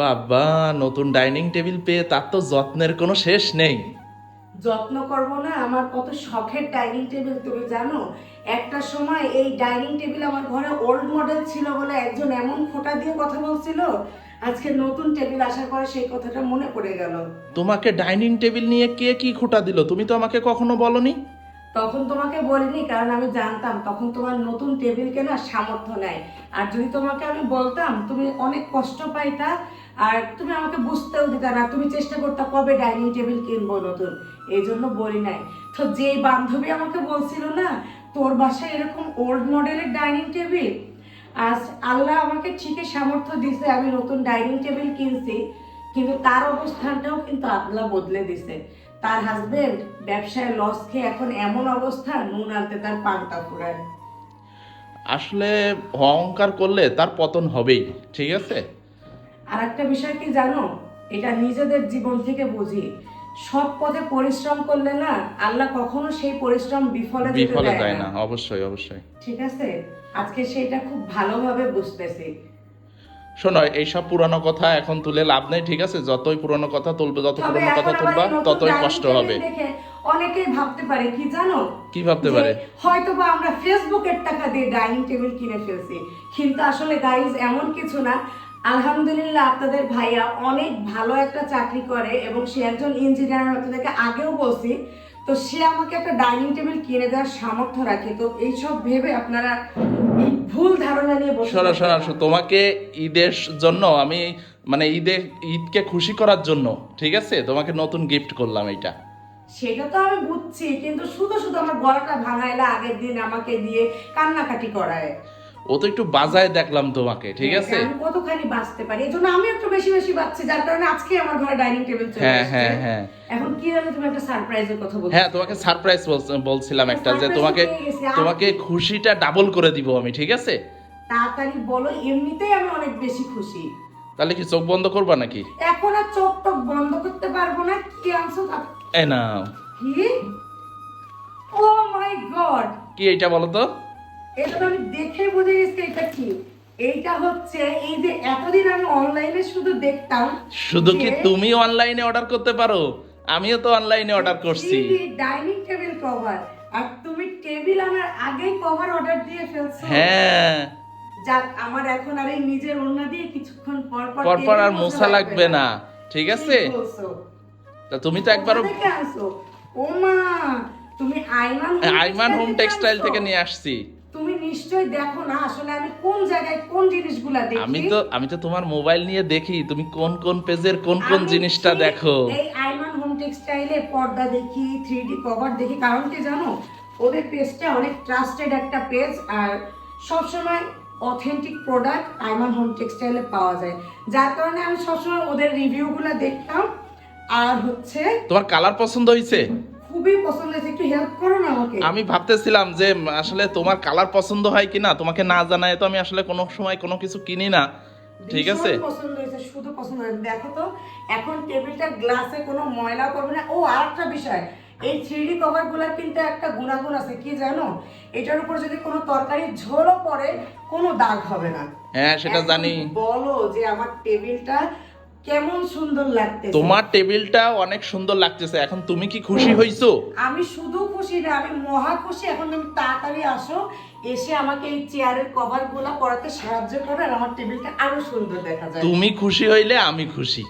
বাবা নতুন dining table পেয়ে তার তো যত্নের কোনো শেষ নেই। যত্ন করব না আমার কত শখের ডাইনিং টেবিল তুমি জানো? একটা সময় এই ডাইনিং টেবিল আমার ঘরে ওল্ড মডেল ছিল বলে একজন এমন খোটা দিয়ে কথা বলছিল। আজকে নতুন টেবিল আসার পরে সেই কথাটা মনে পড়ে গেল। তোমাকে ডাইনিং টেবিল নিয়ে কে কি খুঁটা দিল? তুমি তো আমাকে কখনো বলনি? তখন তোমাকে বলিনি কারণ আমি জানতাম তখন তোমার নতুন টেবিল কেনার সামর্থ্য নেই। আর যদি তোমাকে আমি বলতাম তুমি অনেক কষ্ট পাইতা আর তুমি আমাকে বুঝতেও দিতা না তুমি চেষ্টা করতে কবে ডাইনিং টেবিল কিনবো নতুন? এই জন্য বলি নাই। তো যেই বান্ধবী আমাকে বলছিল না, তোর বাসায় এরকম ওল্ড মডেলের ডাইনিং টেবিল? আজ আল্লাহ আমাকে ঠিকই সামর্থ্য দিছে আমি নতুন ডাইনিং টেবিল কিনছি, কিন্তু তার অবস্থানটাও কিন্তু আল্লাহ বদলে দিছে। তার হাজবেন্ড ব্যবসায় লস খেয়ে এখন এমন অবস্থা, নুন আনতে তার পান্তা ফুরায়। আসলে অহংকার করলে তার পতন হবেই, ঠিক আছে? আর একটা বিষয় কি জানো? এটা নিজেদের জীবন থেকে বুঝি। সৎ পথে পরিশ্রম করলে না আল্লাহ কখনো সেই পরিশ্রম বিফলে বিফলে দেয় না। অবশ্যই অবশ্যই। ঠিক আছে? আজকে সেটা খুব ভালোভাবে বুঝতেছি। শোনো এইসব পুরানো কথা এখন তুলে লাভ নেই ঠিক আছে? যতই পুরানো কথা তুলবে যত পুরানো কথা তুলবা ততই কষ্ট হবে। অনেকেই ভাবতে পারে কি জানো? কি ভাবতে পারে? হয়তো বা আমরা ফেসবুকের টাকা দিয়ে ডাইনিং টেবিল কিনে ফেলছি। কিন্তু আসলে গাইজ এমন কিছু না। আলহামদুলিল্লাহ আপনাদের ভাইয়া অনেক ভালো একটা চাকরি করে এবং সে একজন ইঞ্জিনিয়ার আপনাদেরকে আগেও বলছি। তো সে আমাকে একটা ডাইনিং টেবিল কিনে দেওয়ার সামর্থ্য রাখে। তো এইসব ভেবে আপনারা ভুল ধারণা নিয়ে। শোনো, তোমাকে ঈদের জন্য আমি মানে ঈদে ঈদকে খুশি করার জন্য ঠিক আছে? তোমাকে নতুন গিফট করলাম এটা সেটা তো আমি বুঝছি কিন্তু শুধু শুধু আমার গলাটা ভাঙাইলা আগের দিন আমাকে দিয়ে কান্নাকাটি করায়। ও তো একটু বাজায় দেখলাম তোমাকে ঠিক আছে? কতখানি বাঁচতে পারি? এই জন্য আমি একটু বেশি বেশি বাঁচছি যার কারণে আজকে আমার ঘরে ডাইনিং টেবিল চলে হ্যাঁ হ্যাঁ হ্যাঁ। এখন কি জানো তুমি একটা সারপ্রাইজের কথা বলছো। হ্যাঁ তোমাকে সারপ্রাইজ বলছিলাম একটা যে তোমাকে তোমাকে খুশিটা ডাবল করে দিব আমি ঠিক আছে? তাড়াতাড়ি বলো এমনিতেই আমি অনেক বেশি খুশি। তাহলে কি চোখ বন্ধ করবা নাকি? এখন আর চোখ টোক বন্ধ করতে পারব না কি আনছো এ না কি? ও মাই গড কি এইটা বলো তো? এটা তো আমি দেখে বুঝে গেছি এটা কি। এইটা হচ্ছে এই যে এতদিন আমি অনলাইনে শুধু দেখতাম শুধু কি তুমি অনলাইনে অর্ডার করতে পারো? আমিও তো অনলাইনে অর্ডার করছি। ডাইনিং টেবিল কভার আর তুমি টেবিল আনার আগেই কভার অর্ডার দিয়ে ফেলছো। হ্যাঁ। যাক আমার এখন আর এই নিজের ওড়না দিয়ে কিছুক্ষণ পর পর আর মোছা লাগবে না। ঠিক আছে? তা তুমি তো একবারও কোথা থেকে আনছো? ও মা তুমি আইমান আইমান হোম টেক্সটাইল থেকে নিয়ে আসছি। নিশ্চয়ই দেখো না আসলে আমি কোন জায়গায় কোন জিনিসগুলা দেখি। আমি তো আমি তো তোমার মোবাইল নিয়ে দেখি তুমি কোন কোন পেজের কোন কোন জিনিসটা দেখো? এই আইমান হোম টেক্সটাইলে পর্দা দেখি থ্রি ডি কভার দেখি কারণ কি জানো? ওদের পেজটা অনেক ট্রাস্টেড একটা পেজ আর সবসময় অথেন্টিক প্রোডাক্ট আইমান হোম টেক্সটাইলে পাওয়া যায়। যার কারণে আমি সবসময় ওদের রিভিউগুলো দেখতাম। আর হচ্ছে তোমার কালার পছন্দ হয়েছে খুবই পছন্দ হয়েছে একটু হেল্প করো না আমাকে। আমি ভাবতেছিলাম যে আসলে তোমার কালার পছন্দ হয় কিনা? তোমাকে না জানায় তো আমি আসলে কোনো সময় কোনো কিছু কিনি না। ঠিক আছে? পছন্দ হয়েছে শুধু পছন্দ হয়েছে। দেখো তো এখন টেবিলটা গ্লাসে কোনো ময়লা করবে না। ও আর একটা বিষয়। এই থ্রি কভারগুলার কিন্তু একটা গুণাগুণ আছে। কি জানো? এটার উপর যদি কোনো তরকারি ঝোলও পড়ে কোনো দাগ হবে না। হ্যাঁ সেটা জানি। বলো যে আমার টেবিলটা কেমন সুন্দর লাগতেছে। তোমার টেবিলটা অনেক সুন্দর লাগতেছে এখন তুমি কি খুশি হইছো? আমি শুধু খুশি না আমি মহা খুশি এখন তুমি তাড়াতাড়ি আসো এসে আমাকে এই চেয়ারের কভারগুলা পরাতে সাহায্য করো আর আমার টেবিলটা আরও সুন্দর দেখা যায়। তুমি খুশি হইলে আমি খুশি।